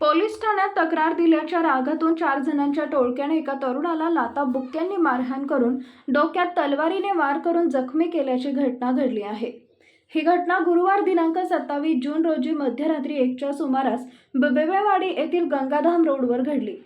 Police ठाण्यात तक्रार दिल्याच्या रागातून चार जणांच्या टोळक्याने एका तरुणाला लाता बुक्क्यांनी मारहाण करून डोक्यात तलवारीने वार करून जखमी केल्याची घटना घडली आहे. ही घटना गुरुवार दिनांक सत्तावीस जून रोजी मध्यरात्री एकच्या सुमारास बिबेवाडी येथील गंगाधाम रोडवर घडली.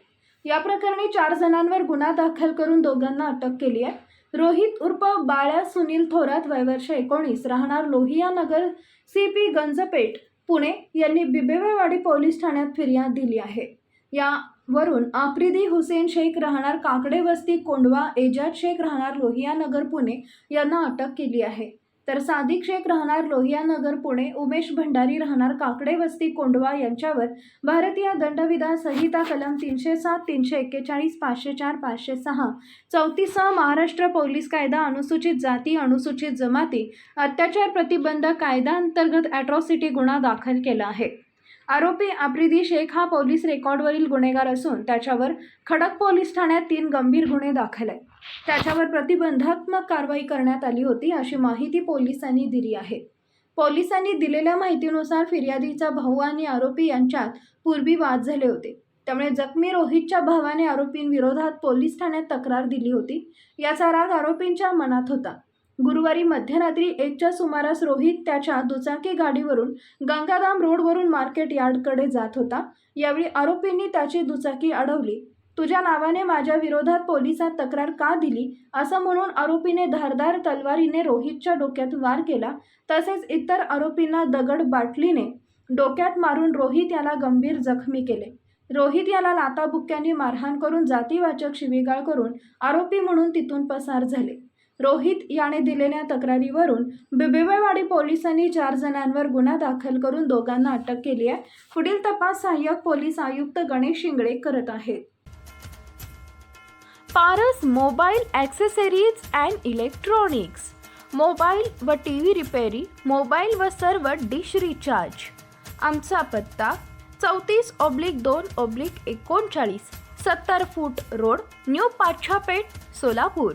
या प्रकरणी चार जणांवर गुन्हा दाखल करून दोघांना अटक केली आहे. रोहित उर्फ बाळ्या सुनील थोरात वयवर्ष एकोणीस राहणार लोहिया नगर सी पी गंजपेठ पुणे यांनी बिबेवाडी पोलीस ठाण्यात फिर्याद दिली आहे. यावरून आफ्रिदी हुसेन शेख राहणार काकडे वस्ती कोंडवा एजाज शेख राहणार लोहिया नगर पुणे यांना अटक केली आहे. तर सादिक शेख राहणार लोहिया नगर पुणे. उमेश भंडारी राहणार काकडे वस्ती कोंडवा यांच्यावर. भारतीय दंडविधान संहिता कलम तीनशे सात तीनशे एक्केचाळीस पाचशे चार पाचशे सहा. चौतीसहा महाराष्ट्र पोलीस कायदा अनुसूचित जाती अनुसूचित जमाती. अत्याचार प्रतिबंध कायद्याअंतर्गत अॅट्रॉसिटी गुन्हा दाखल केला आहे. आरोपी आफ्रिदी शेख हा पोलीस रेकॉर्डवरील गुन्हेगार असून त्याच्यावर खडक पोलीस ठाण्यात तीन गंभीर गुन्हे दाखल आहेत. त्याच्यावर प्रतिबंधात्मक कारवाई करण्यात आली होती अशी माहिती पोलिसांनी दिली आहे. पोलिसांनी दिलेल्या माहितीनुसार फिर्यादीचा भाऊ आणि आरोपी यांच्यात पूर्वी वाद झाले होते. त्यामुळे जखमी रोहितच्या भावाने आरोपींविरोधात पोलीस ठाण्यात तक्रार दिली होती. याचा राग आरोपींच्या मनात होता. गुरुवारी मध्यरात्री एकच्या सुमारास रोहित त्याच्या दुचाकी गाडीवरून गंगाधाम रोडवरून मार्केट यार्डकडे जात होता. यावेळी आरोपींनी त्याची दुचाकी अडवली. तुझ्या नावाने माझ्या विरोधात पोलिसात तक्रार का दिली? असं म्हणून आरोपीने धारदार तलवारीने रोहितच्या डोक्यात वार केला. तसेच इतर आरोपींना दगड बाटलीने डोक्यात मारून रोहित याला गंभीर जखमी केले. रोहित याला लाताबुक्क्यांनी मारहाण करून जातीवाचक शिवीगाळ करून आरोपी म्हणून तिथून पसार झाले. रोहित याने दिलेल्या तक्रारीवरून बिबिवेवाडी पोलिसांनी चार जणांवर गुन्हा दाखल करून दोघांना अटक केली आहे. पुढील तपास सहाय्यक पोलीस आयुक्त गणेश शिंगळे करत आहेत. Paras mobile accessories and electronics. Mobile व टी व्ही रिपेरी मोबाईल व सर्व डिश रिचार्ज. आमचा पत्ता चौतीस ऑब्लिक दोन ऑब्लिक एकोणचाळीस सत्तर foot road new Pachhapeth Solapur.